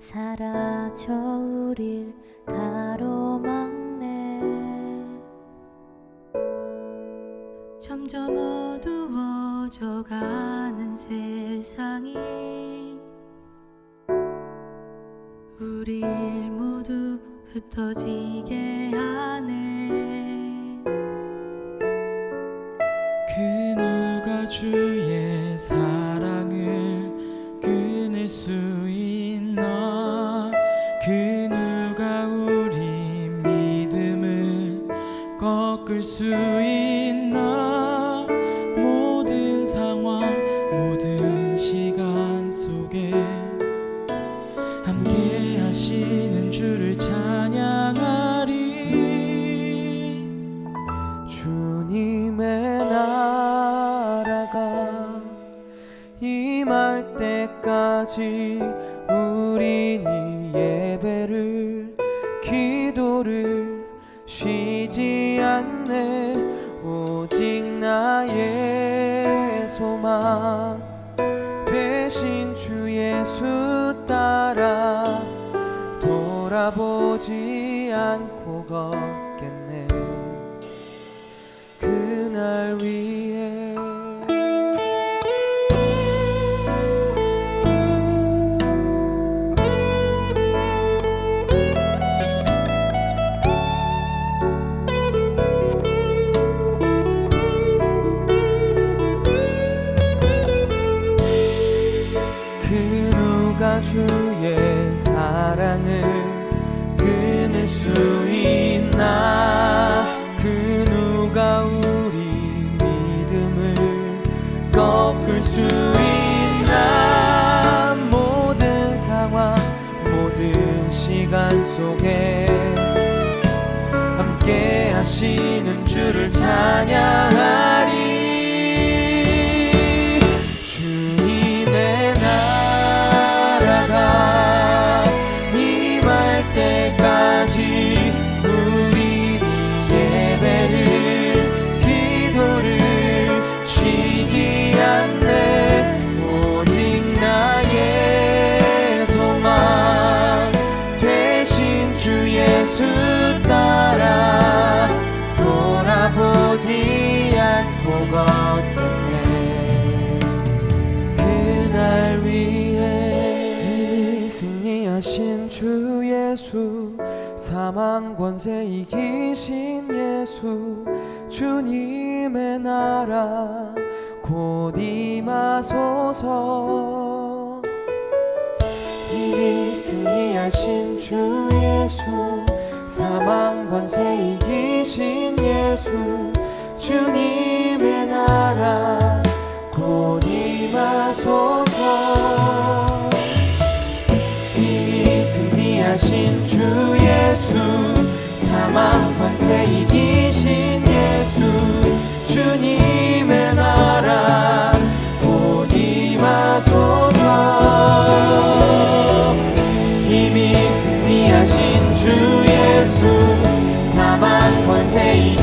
우릴 가로막네. 점점 어두워져 가는 세상이 우릴 모두 흩어지게 하네. 그 누가 주의 꺾을 수 있나? 모든 상황 모든 시간 속에 함께 하시는 주를 찬양하리. 주님의 나라가 임할 때까지 따라 돌아보지 않고 걷겠네. 그날 위해 그 누가 주의 사랑을 끊을 수 있나? 그 누가 우리 믿음을 꺾을 수 있나? 모든 상황 모든 시간 속에 함께 하시는 주를 찬양하리 주 예수 사망 권세 이기신 예수 주님의 나라 곧 임하소서. 이미 승리하신 주 예수 사망 권세 이기신 예수 주님의 나라 곧 임하소서 세 이기신 예수 주님의 나라 곧 임하소서. 이미 승리하신 주 예수 사망 권세 이기